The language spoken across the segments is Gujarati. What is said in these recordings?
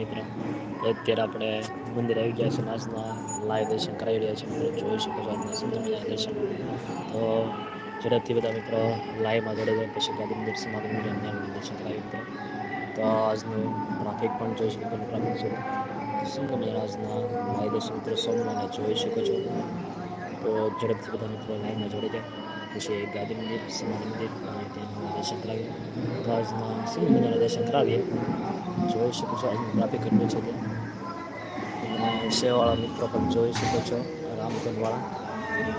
મિત્ર, અત્યારે આપણે મંદિર આવી ગયા છે આજના લાઈવ દર્શન કરાવી રહ્યા છે મિત્રો. જોઈ શકો છો આજના સુંદર દર્શન. તો ઝડપથી બધા મિત્રો લાઈવમાં જોડે જાય, પછી ગાંધી મંદિર, સમાધિ મંદિર દર્શન કરાવી મિત્રો. તો આજનું ટ્રાફિક પણ જોઈ શકો ટ્રાફિક છે. સુંદર આજના લાઈવ દર્શન મિત્રો, સોમવારે જોઈ શકો છો? તો ઝડપથી બધા મિત્રો લાઈનમાં જોડે જાય પછી ગાંધી મંદિર, સમાધિ મંદિર ત્યાં દર્શન કરાવીએ તો આજના મંદિરના દર્શન કરાવીએ. જોઈ શકો છો અહીં ગ્રાફિક કેટલું છે અને સેવાવાળા મિત્રો પણ જોઈ શકો છો રામચંદવાળા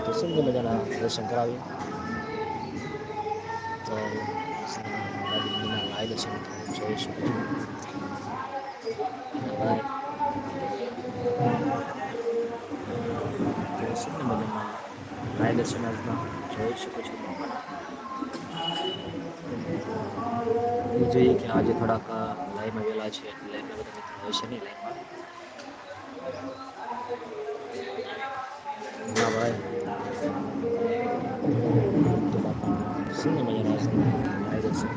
તો સુંદર મજાના દર્શન કરાવીએ. તો લાઈ દર્શન જોઈ શકો છો. સુંદર મજાના લાઈ દર્શન આજના જોઈ શકો છો. એ જોઈએ કે આજે થોડાક લાઈનમાં વેલા છે એટલે બધા મિત્રો હોય છે નહીં લાઈનમાં. ના ભાઈ. તો સુંદર મજાના લાઈ દર્શન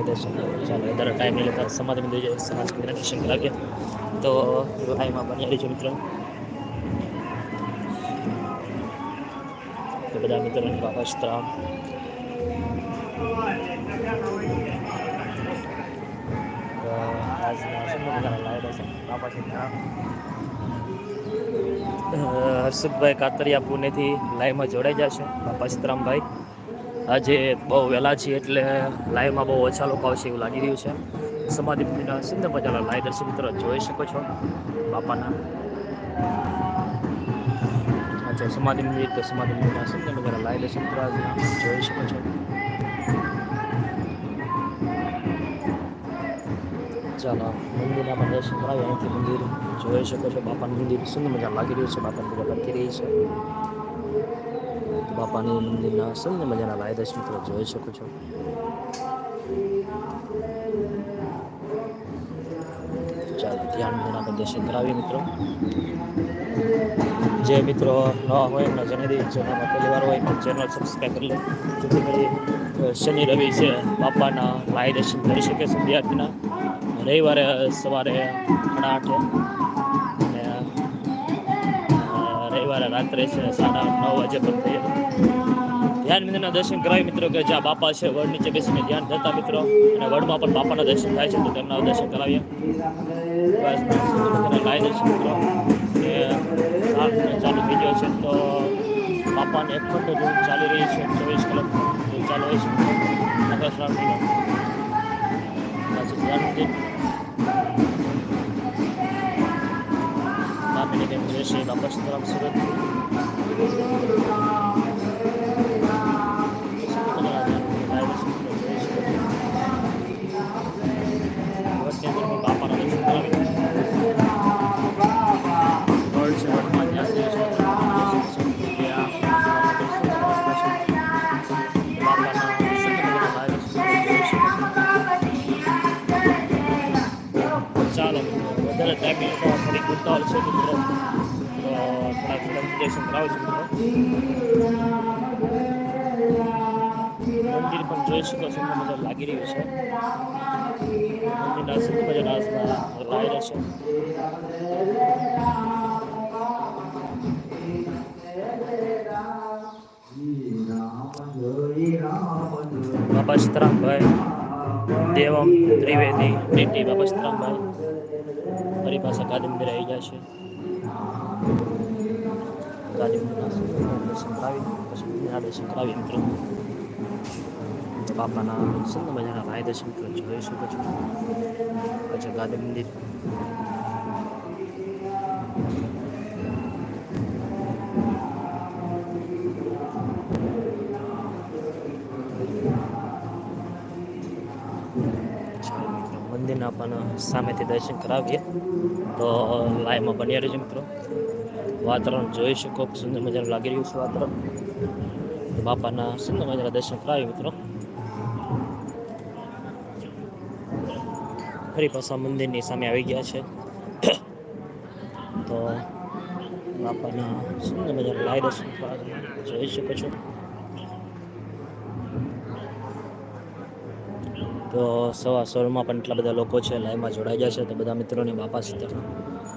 લાઈ દર્શન ચાલો વધારે ટાઈમ નહીં લેતા સમાધિ મંદિર જાય સમાજ દર્શન કરાવીએ. તો લાઈમાં બની રહીજો મિત્રો. તો બધા મિત્રોને બાબા સ્ત્રામ તો આજના સુંદર મજાના લાઈ દર્શન હર્ષદભાઈ કાતરિયા પુણેથી લાઈવમાં જોડાઈ જશે બાપા સીતરામભાઈ. આજે બહુ વહેલા છીએ એટલે લાઈવમાં બહુ ઓછા લોકો આવશે એવું લાગી રહ્યું છે. સમાધિ મંદિરના સિંધ મજાના લાઈવ દર્શન મિત્રો જોઈ શકો છો બાપાના. અચ્છા સમાધિ મંદિર તો સમાધિ મંદિરના સિંધ મજાના લાઈવ દર્શન મિત્રો જોઈ શકો છો. ચાલો, મંદિરના પણ દર્શન કરાવી, અહીંથી મંદિર જોઈ શકો છો. બાપાનું મંદિર સુંદર મજા લાગી રહ્યું છે. બાપાની પૂજા કરતી રહી છે. બાપાની મંદિરના સુંદર મજાના લાય દર્શન મિત્રો જોઈ શકો છો. ચાલો ધ્યાન પણ દર્શન મિત્રો. જે મિત્રો નવા હોય એમને જણાવી ચેનલમાં પહેલી વાર હોય તો ચેનલ સબસ્ક્રાઈબ કરી લે. જેથી કરી શનિ, રવિ છે બાપાના લાય દર્શન કરી શકે સંધ્યાર્થીના રવિવારે સવારે સાડા આઠે રવિવારે રાત્રે છે, સાડા નવ વાગે પણ થઈ ધ્યાન મંદિરના દર્શન કરાવી મિત્રો, કે જ્યાં બાપા છે, વડ નીચે બેસીને ધ્યાન ધરતા મિત્રો, અને વડમાં પણ બાપાના દર્શન થાય છે, તો તેમના દર્શન કરાવીએ. લાય દર્શન મિત્રો. કે ચાલુ થઈ ગયો છે, તો બાપાને એક ખોટો રૂમ ચાલી રહી છે, ચોવીસ કલાક ચાલુ હોય છે. ધ્યાન મંદિર કામિની બેન રહેશે બાપા વધારે ટાઈમ તો થોડીક ઉતાવળ છે મિત્રો. તો થોડા થોડા દર્શન કરાવું છું મિત્રો. મંદિર પણ જોઈ શકો છો મને લાગી રહ્યું છે. મંદિરના લાઈ રહેશે બાબા દેવમ, ત્રિવેદી, ટીટી બાબા સીતરામભાઈ. મારી પાસે મંદિર આવી ગયા છે. ગાંધી મંદિરના પછી દર્શન કરાવી મિત્રો. બાપાના સુંદર મજાના ભાઈ દર્શન જોઈ શકો પછી. ગાંધી મંદિરના પણ સામેથી દર્શન કરાવીએ. તો લાઈવમાં બન્યા રહેજો મિત્રો. વાતાવરણ જોઈ શકો, સુંદર મજાનું લાગી રહ્યું છે વાતાવરણ. બાપાના સુંદર મજાના દર્શન કરાવીએ મિત્રો. ફરી પાછા મંદિરની સામે આવી ગયા છે. તો બાપાના સુંદર મજાના લાઈ દર્શન જોઈ શકો છો. તો સવા સોળમાં પણ એટલા બધા લોકો છે, લાઈવમાં જોડાઈ ગયા છે. તો બધા મિત્રોની બાપા સીતા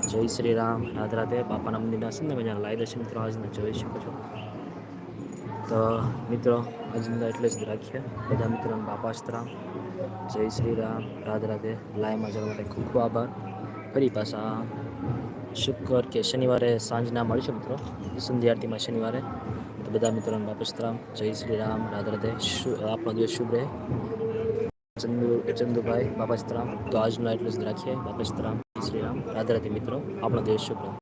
જય શ્રી રામ રાધે રાધે બાપાના મંદિરના સંદર્ભે લાઈ દર્શન મિત્રો આજને જોઈ શકો છો. તો મિત્રો અજિંદા એટલે જ રાખીએ. બધા મિત્રોને બાપા સીતારામ જય શ્રી રામ રાધે રાધે લાઈવમાં જવા માટે ખૂબ ખૂબ આભાર. ફરી પાછા શુક્ર કે શનિવારે સાંજના મળીશું મિત્રો. સંધ્યા આરતીમાં શનિવારે. તો બધા મિત્રોને બાપા સીતારામ જય શ્રી રામ રાધે શુ- આપણો દિવસ શુભ રહે. ચંદુ ચંદુભાઈ બાપા સીતારામ તો આજનો એટલું જ રાખીએ. બાપા સીતારામ જય શ્રી રામ. રાધે મિત્રો. આપણો દેશ શુભ